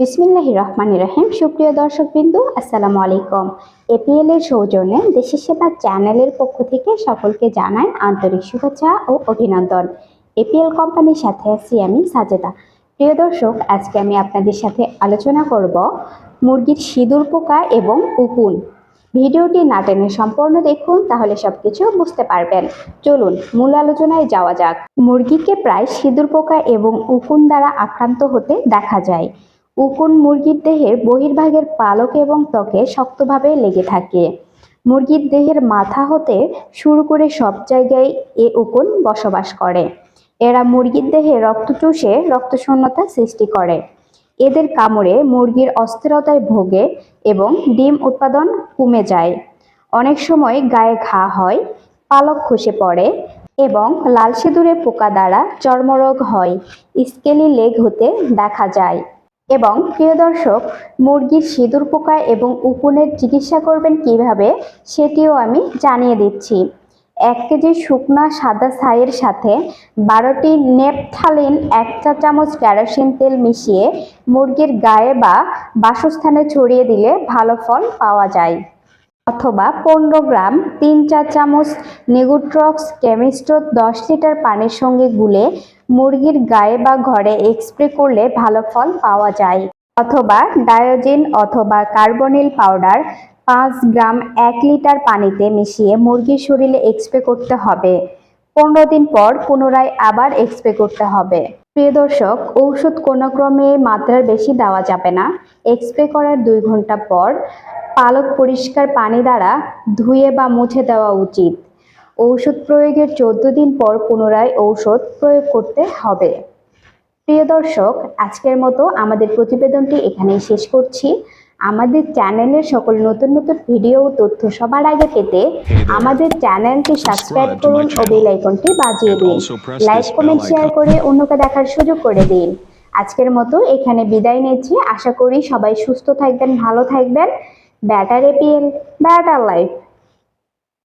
বিসমিল্লাহ রহমান রহিম। সুপ্রিয় দর্শক বিন্দু আসসালামু আলাইকুম। এপিএল এর সৌজন্যে দেশের সেবা চ্যানেলের পক্ষ থেকে সকলকে জানাই আন্তরিক শুভেচ্ছা ও অভিনন্দন। এপিএল কোম্পানির সাথে আছি আমি সাজেদা। প্রিয় দর্শক, আজকে আমি আপনাদের সাথে আলোচনা করব মুরগির সিঁদুর পোকা এবং উকুন। ভিডিওটি না টেনে সম্পূর্ণ দেখুন, তাহলে সবকিছু বুঝতে পারবেন। চলুন, মূল আলোচনায় যাওয়া যাক। মুরগিকে প্রায় সিঁদুর পোকা এবং উকুন দ্বারা আক্রান্ত হতে দেখা যায়। উকুন মুরগির দেহের বহির্ভাগের পালক এবং ত্বকে শক্তভাবে লেগে থাকে। মুরগির দেহের মাথা হতে শুরু করে সব জায়গায় এ উকুন বসবাস করে। এরা মুরগির দেহে রক্ত চুষে রক্তশূন্যতা সৃষ্টি করে। এদের কামড়ে মুরগির অস্থিরতায় ভোগে এবং ডিম উৎপাদন কমে যায়। অনেক সময় গায়ে ঘা হয়, পালক খসে পড়ে এবং লাল সিঁদুরে পোকা দ্বারা চর্মরোগ হয়। স্কেলি লেগ হতে দেখা যায়। এবং প্রিয় দর্শক মুরগির সিঁদুর পোকা এবং উকুনের চিকিৎসা করবেন কীভাবে, সেটিও আমি জানিয়ে দিচ্ছি। এক কেজি শুকনা সাদা ছাইয়ের সাথে বারোটি নেপথালিন এক চা চামচ ক্যারোসিন তেল মিশিয়ে মুরগির গায়ে বা বাসস্থানে ছড়িয়ে দিলে ভালো ফল পাওয়া যায়। অথবা পনেরো গ্রাম তিন চা চামচ নেগুট্রক্স কেমিস্ট্রো দশ লিটার পানির সঙ্গে গুলে মুরগির গায়ে বা ঘরে এক্সপ্রে করলে ভালো ফল পাওয়া যায়। অথবা ডায়োজিন অথবা কার্বনিল পাউডার পাঁচ গ্রাম এক লিটার পানিতে মিশিয়ে মুরগির শরীরে এক্সপ্রে করতে হবে। পনেরো দিন পর পুনরায় আবার এক্সপ্রে করতে হবে। প্রিয় দর্শক, ঔষধ কোনো ক্রমে মাত্রার বেশি দেওয়া যাবে না। এক্সপ্রে করার দুই ঘণ্টা পর পালক পরিষ্কার পানি দ্বারা ধুয়ে বা মুছে দেওয়া উচিত। ঔষধ প্রয়োগের চোদ্দ দিন পর পুনরায় ঔষধ প্রয়োগ করতে হবে। প্রিয় দর্শক আজকের মতো আমাদের প্রতিবেদনটি এখানেই শেষ করছি। আমাদের চ্যানেলের সকল নতুন নতুন ভিডিও ও তথ্য সবার আগে পেতে আমাদের চ্যানেলটি সাবস্ক্রাইব করুন ও বেল আইকনটি বাজিয়ে দিন। লাইক কমেন্ট শেয়ার করে অন্যকে দেখার সুযোগ করে দিন। আজকের মতো এখানে বিদায় নিচ্ছি। আশা করি সবাই সুস্থ থাকবেন ভালো থাকবেন। Better APL better life.